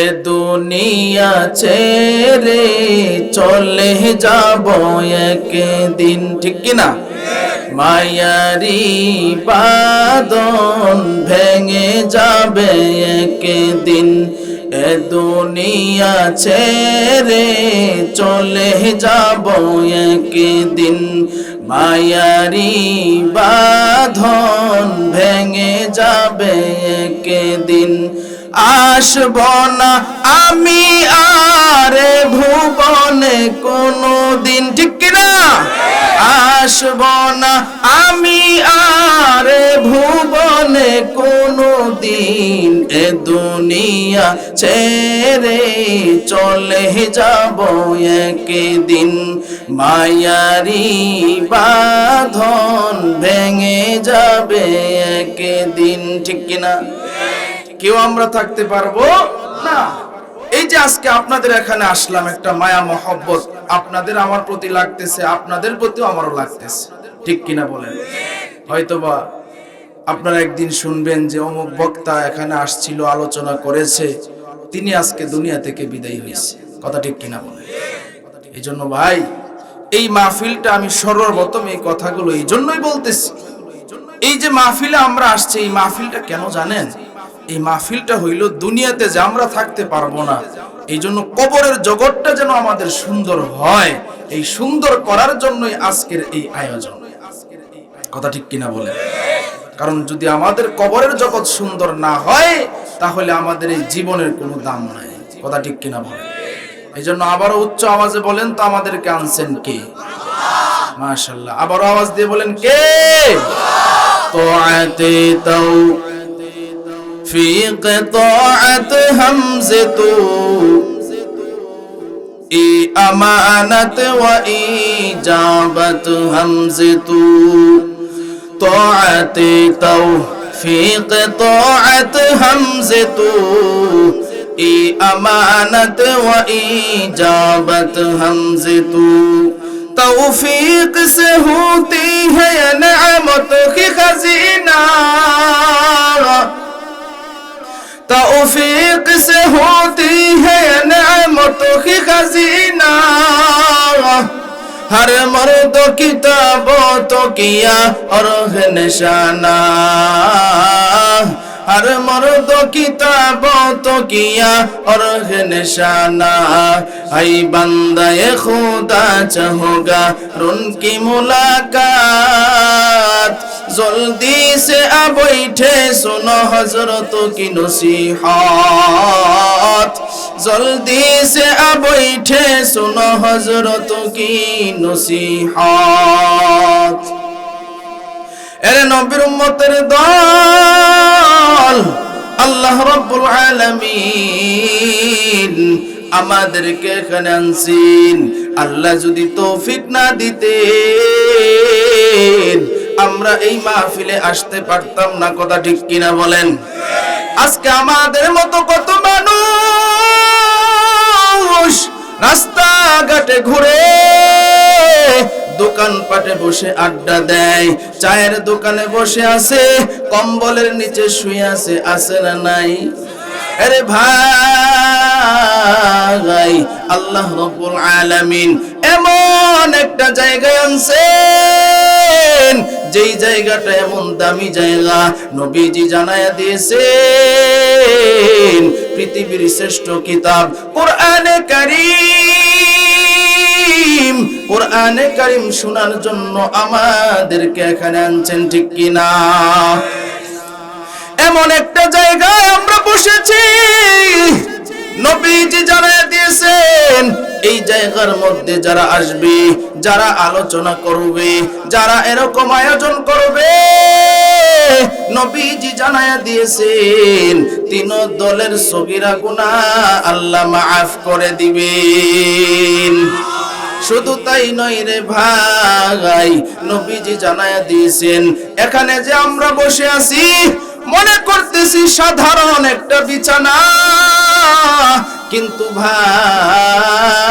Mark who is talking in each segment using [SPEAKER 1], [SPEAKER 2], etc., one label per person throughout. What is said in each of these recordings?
[SPEAKER 1] এ দুনিয়া ছেড়ে চলে যাব একদিন, ঠিক কিনা মায়ারি বাদন ভেঙে যাবে একদিন। এ দুনিয়া ছেড়ে চলে যাব একদিন। মায়ারি বাঁধন ভেঙে যাবে একদিন। আসব না। আমি আরে ভুবনে কোনো দিন ঠিক কিনা? আসব না। আমি আরে ভুবনে কোনো দিন এ দুনিয়া ছেড়ে চলে যাব একদিন। মায়ারি বাঁধন ভেঙে যাবে একদিন। ঠিক কিনা? কেউ আমরা থাকতে পারব না। এই যে আজকে আপনাদের এখানে আসলাম একটা মায়া মহব্বত, আপনাদের আমার প্রতি লাগতেছে, আপনাদের প্রতিও আমারও লাগতেছে। ঠিক কিনা বলেন? হয়তোবা আপনারা একদিন শুনবেন যে অমুক বক্তা এখানে আসছিল, আলোচনা করেছে, তিনি আজকে দুনিয়া থেকে বিদায় হয়েছে। কথা ঠিক কিনা বলেন? এই জন্য ভাই, এই মাহফিলটা আমি সর্বপ্রথম এই কথাগুলো এই জন্যই বলতেছি। এই যে মাহফিলে আমরা আসছি, এই মাহফিলটা কেন জানেন? এই মাহফিলটা হইল দুনিয়াতে যে আমরা থাকতে পারব না। এই জন্য কবরের জগৎটা যেন আমাদের সুন্দর হয়। এই সুন্দর করার জন্যই আজকের এই আয়োজন। কথা ঠিক কিনা বলে? কারণ যদি আমাদের কবরের জগৎ সুন্দর না হয়, তাহলে আমাদের এই জীবনের কোনো দাম নাই। কথা ঠিক কিনা বলে? এই জন্য আবারও উচ্চ আওয়াজে বলেন তো আমাদেরকে আনছেন কে? মাশাল্লাহ আবারও আওয়াজ দিয়ে বলেন কে? তোয়াতে তাও في قطاعة همزة إي أمانة وإجابة همزة طاعة توفيق طاعة همزة إي أمانة وإجابة همزة توفیق سے ہوتی ہے نعمت کی خزینہ توفیق سے ہوتی ہے نعمت کی خزینہ ہر مرد کی تابوتوں کیا اور ہے نشانہ ہر مرد کی تابوتوں کیا اور ہے نشانہ اے بندہ خدا چاہوں گا کی ملاقات জলদি সে আবৈঠে, শোনো হজরত কি নসিহত। জলদি সে আবৈঠে, শোনো হজরত কি নসিহত। এরে নবীর উম্মতের দল, আল্লাহ রাব্বুল আলামিন আমাদেরকে এখানে আনছেন। আল্লাহ যদি তৌফিক না দিতেন আমরা এই মাহফিলে আসতে পারতাম না, কথা ঠিক কিনা বলেন? আজকে আমাদের মতো কত মানুষ রাস্তাঘাটে ঘুরে দোকান পাটে বসে আড্ডা দেয়, চায়ের দোকানে বসে আছে, কম্বলের নিচে শুয়ে আছে আছে না নাই? আরে ভাই, আল্লাহ রব্বুল আলামিন এমন একটা জায়গায় আনছেন যেই জায়গাটা এমন দামি জায়গা নবীজি জানায়া দিয়েছেন, পৃথিবীর শ্রেষ্ঠ কিতাব কোরআনে কারীম। কোরআনে কারীম শোনার জন্য আমাদেরকে এখানে আনছেন ঠিক কিনা? এমন একটা জায়গায় আমরা বসেছি, নবীজি জানায় দিয়েছেন এই জায়গার মধ্যে যারা আসবে, যারা আলোচনা করবে, যারা এরকম আয়োজন করবে, নবীজি জানায়া দিয়েছেন, তিন দলের সগিরা গুনা আল্লাহ মাফ করে দিবেন। শুধু তাই নয় রে ভাই, নবীজি জানায়া দিয়েছেন, এখানে যে আমরা বসে আছি, মনে করতেছি সাধারণ একটা বিছানা কিন্তু ভাই,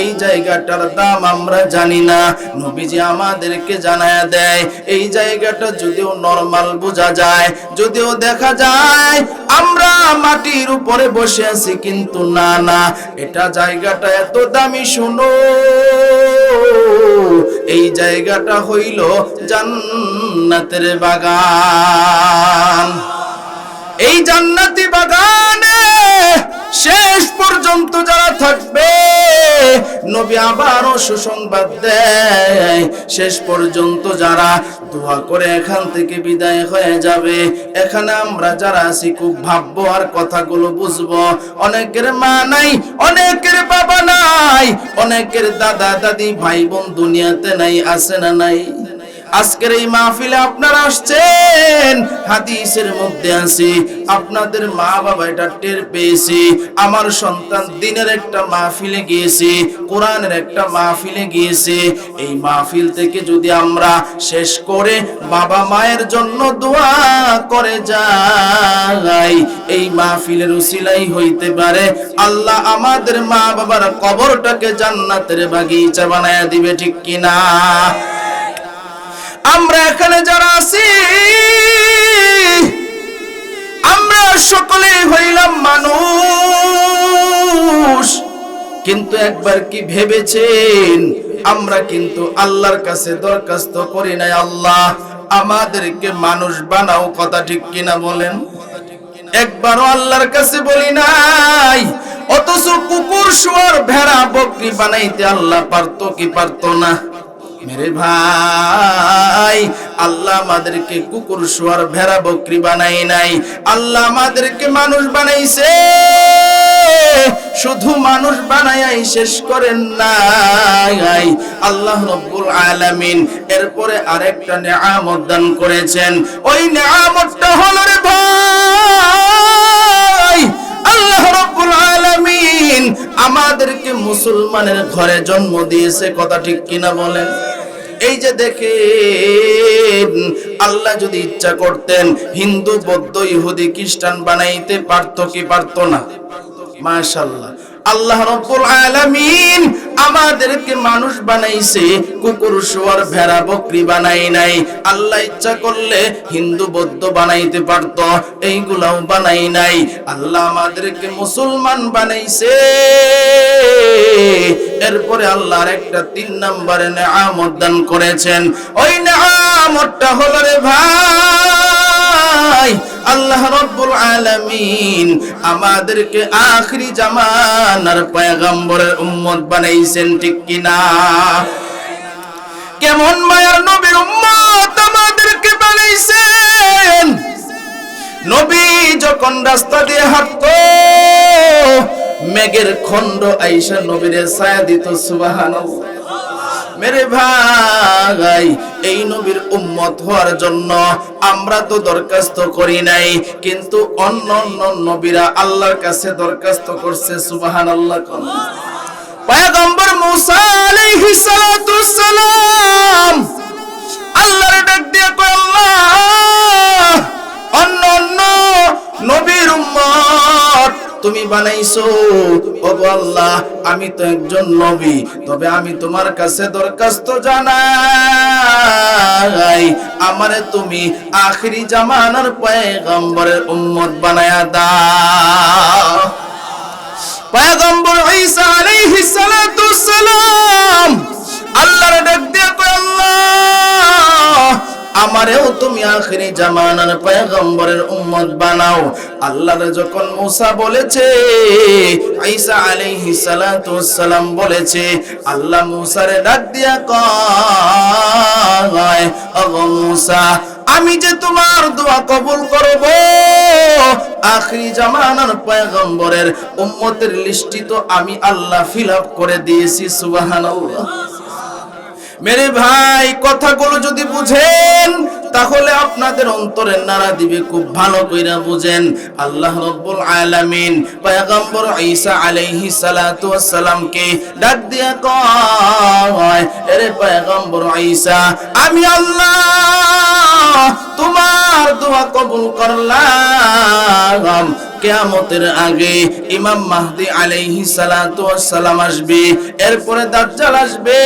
[SPEAKER 1] এই জায়গাটার দাম আমরা জানি না। নবীজি আমাদেরকে জানায়া দেয়, এই জায়গাটা যদিও নরমাল বোঝা যায়, যদিও দেখা যায়, আমরা মাটির উপরে বসে আছি কিন্তু না না, এটা জায়গাটা এত দামি, শোনো। এই জায়গাটা হইল জান্নাতের বাগান। এই জান্নাতি বাগানে শেষ পর্যন্ত যারা থাকবে, নবী আবারও সুসংবাদ দেয়। শেষ পর্যন্ত যারা দোয়া করে এখান থেকে বিদায় হয়ে যাবে, এখানে আমরা যারা আছি খুব ভাববো আর কথাগুলো বুঝব। অনেকের মা নাই, অনেকের বাবা নাই, অনেকের দাদা, দাদি, ভাই বোন দুনিয়াতে নাই, আছে না নাই? আজকের এই মাহফিলে আপনারা আসছেন। হাদিসের মধ্যে আছি, আপনাদের মা বাবা এটা টের পেয়েছি, আমার সন্তান দিনের একটা মাহফিলে গিয়েছি, কোরআনের একটা মাহফিলে গিয়েছি। এই মাহফিল থেকে যদি আমরা শেষ করে বাবা মায়ের জন্য দোয়া করে যাই, এই মাহফিলের উসিলাই হইতে পারে। আল্লাহ আমাদের মা বাবার কবরটাকে জান্নাতের বাগিচা বানায় দিবে, ঠিক কিনা? আমরা এখানে যারা আছি, আমরা সকলেই হইলাম মানুষ। কিন্তু একবার কি ভেবেছেন? আমরা কিন্তু আল্লাহর কাছে দরখাস্ত করি নাই, আল্লাহ, আমাদেরকে মানুষ বানাও, কথা ঠিক কিনা বলেন? একবারও আল্লাহর কাছে বলি নাই, অথচ কুকুর, শুয়ার, ভেড়া, বকরি বানাইতে আল্লাহ পারতো কি পারতো না? মেরে ভাই, আল্লাহ আমাদেরকে কুকুর, শুয়ার, ভেড়া, বকরি বানাই নাই। আল্লাহ আমাদেরকে মানুষ বানাইছে, শুধু মানুষ বানাই শেষ করেন নাই। আল্লাহ রব্বুল আলামিন এরপরে আরেকটা নিয়ামত দান করেছেন। ওই নিয়ামতটা হলো রে ভাই, আল্লাহ রব্বুল আলামিন আমাদেরকে মুসলমানের ঘরে জন্ম দিয়েছে, কথা ঠিক কিনা বলেন? এই যে দেখেন, আল্লাহ যদি ইচ্ছা করতেন, হিন্দু, বৌদ্ধ, ইহুদি, খ্রিস্টান বানাইতে পারতো কি পারতো না? মাশাল্লাহ আল্লাহ রব্বুল আলামিন আমাদেরকে মানুষ বানাইছে, কুকুর, শুয়ার, ভেড়া, বকরি বানাই নাই। আল্লাহ ইচ্ছা করলে হিন্দু, বৌদ্ধ বানাইতে পারত, এইগুলাও বানাই নাই। আল্লাহ আমাদেরকে মুসলমান বানাইছে। এরপরে আল্লাহর একটা তিন নম্বরে নেয়ামত দান করেছেন। ওই নেয়ামতটা হলো রে ভাই। আল্লাহ রব্বুল আলামিন আমাদেরকে আখরি জামানার পয়গম্বরের উম্মত বানাইছেন, ঠিক কিনা? কেমন মায়ার নবীর উম্মত আমাদেরকে বানাইছেন? নবী যখন রাস্তা দিয়ে মেঘের খণ্ড আইসা নবীরে ছায়া দিত, সুবহানাল্লাহ। মেরে ভাই এই নবীর উম্মত হওয়ার জন্য আমরা তো দরখাস্ত করি নাই, কিন্তু অন্য অন্য নবীরা আল্লাহর কাছে দরখাস্ত করছে সুবাহান আল্লাহ পয়গম্বর মুসা আলাইহিস সালাতু তুমি বানাইছো? ওগো আল্লাহ, আমি তো একজন নবী, তবে আমি তোমার কাছে দরখাস্ত জানাই, আমারে তুমি আখরি জামানার পয়গম্বরের উম্মত বানায়া দাও। পয়গম্বর ঈসা আলাইহিস সালাতু সালাম আমারেও তুমি আখরি জামানার পয়গম্বরের উম্মত বানাও। আল্লাহ যখন মুসা বলেছে, ঈসা আলাইহিস সালাতু সালাম বলেছে, আল্লাহ মুসারে ডাক দিয়া কয় মুসা, আমি যে তোমার দোয়া কবুল করব, আখরি জামানার পয়গম্বরের উম্মতের লিস্টি তো আমি আল্লাহ ফিল করে দিয়েছি, সুবহানাল্লাহ। মেরে ভাই কথাগুলো যদি বুঝেন তাহলে আপনাদের অন্তরে নাড়া দিবে, খুব ভালো কইরা বুঝেন। আল্লাহ রাব্বুল আলামিন পয়গম্বর ঈসা আলাইহিস সালাতু ওয়াসসালামকে ডাক দিয়া কয় আরে পয়গম্বর ঈসা, আমি আল্লাহ তোমার দোয়া কবুল করলাম। কেয়ামতের আগে ইমাম মাহদি আলাইহি ওয়াসসালাম আসবে, এরপরে দাজ্জাল আসবে।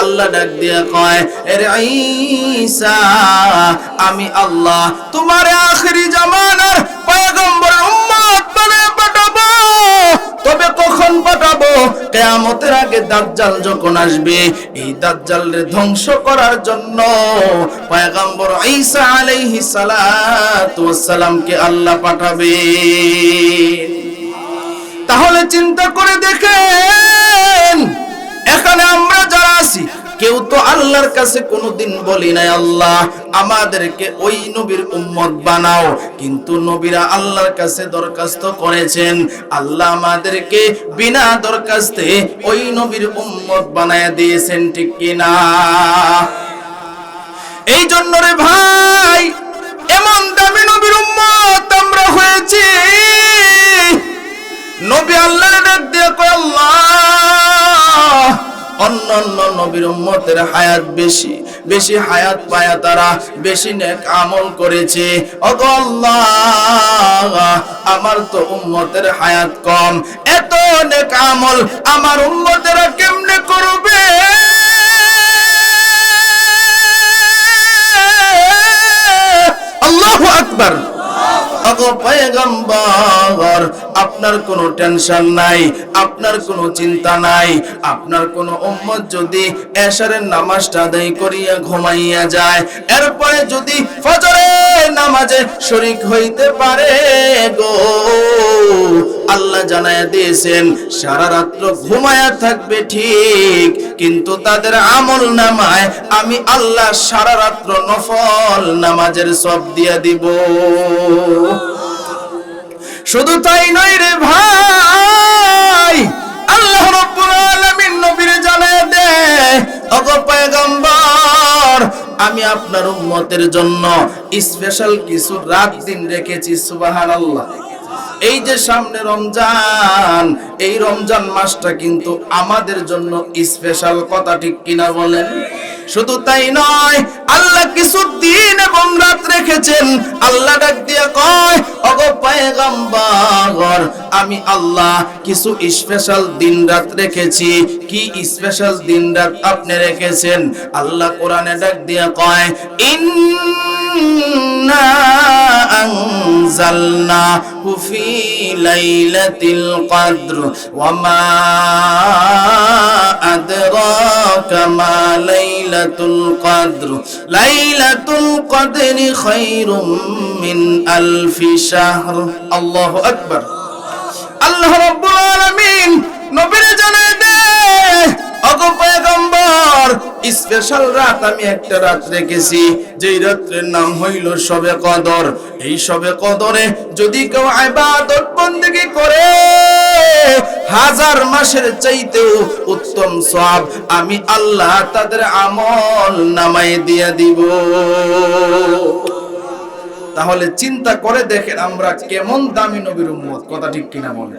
[SPEAKER 1] আল্লাহ ডাক দিয়া কয়, এর আমি আল্লাহ তোমার আখেরি জামানার পয়গম্বর উম্মত বানায় পাঠাবো। তবে কখন পাঠাবো? কেয়ামতের আগে দাজ্জাল যখন আসবে, এই দাজ্জালের ধ্বংস করার জন্য পয়গম্বর ঈসা আলাইহিস সালাতু ওয়াস সালামকে আল্লাহ পাঠাবে তাহলে চিন্তা করে দেখেন, এখানে আমরা যারা আছি কেউ তো আল্লাহর কাছে কোনোদিন বলি নাই, আল্লাহ, আমাদেরকে ওই নবীর উম্মত বানাও। কিন্তু নবীরা আল্লাহর কাছে দরখাস্ত করেছেন, আল্লাহ আমাদেরকে বিনা দরখাস্তে ওই নবীর উম্মত বানায় দিয়েছেন, ঠিক কিনা? এই জন্য রে ভাই, এমন দামি নবীর উম্মত আমরা হয়েছি। নবী আল্লাহ ডাক দিয়ে কয় আল্লাহ অন্য অন্য নবীর উম্মতের হায়াত বেশি বেশি হায়াত পায়া তারা, বেশি নেক আমল করেছে। অগ আল্লাহ, আমার তো উম্মতের হায়াত কম। এত নেক আমল আমার উম্মতেরা কেমনে করবে? আল্লাহু আকবার। আগো পয়গম্বর, আপনার কোনো টেনশন নাই, আপনার কোনো চিন্তা নাই, আপনার কোনো উম্মত যদি এশারের নামাজটা আদায় করিয়া ঘুমাইয়া যায়, এরপরে যদি ফজরের নামাজে শরিক হইতে পারে গো। আল্লাহ জানায় দিয়েছেন, সারা রাত্র ঘুমায়া থাকবে ঠিক, কিন্তু তাদের আমল নামায় আমি আল্লাহ সারা রাত্র নফল নামাজের সব দিয়া দিব। শুধু তাই নয় রে ভাই। আল্লাহ রাব্বুল আলামিন নবীর জানায় দে। ওগো পয়গম্বর, আমি আপনার উম্মতের জন্য স্পেশাল কিছু রাত দিন রেখেছি, সুবহানাল্লাহ। এই যে সামনে রমজান, এই রমজান মাসটা কিন্তু আমাদের জন্য স্পেশাল কথা ঠিক কিনা বলেন? শুধু তাই নয়, আল্লাহ কিছু দিন এবং রাত রেখেছেন? আল্লাহ ডাক দিয়ে কয় অগো পয়গম্বর, আমি আল্লাহ কিছু স্পেশাল দিন রাত রেখেছি। কি স্পেশাল দিন রাত আপনি রেখেছেন? আল্লাহ কোরআনে ডাক দিয়ে কয়, ইন্না আনজালনাহু ফি লাইলাতিল কদর ওয়া মা আদরাকা মা লাইলাতুল কদর লাইলাতুল কদরি খায়রুম মিন আলফি শাহর আল্লাহু আকবার আল্লাহ রাব্বুল আলামিন পয়গম্বর স্পেশাল রাত আমি একটা রাত রেখেছি, যেই রাত্রের নাম হইল সবে কদর। এই সবে কদরে যদি কেউ ইবাদত বন্দেগী করে, হাজার মাসের চাইতেও উত্তম সব আমি আল্লাহ তাদের আমল নামাই দিয়া দিব। তাহলে চিন্তা করে দেখেন আমরা কেমন দামি নবীর উম্মত, কথা ঠিক কিনা বলে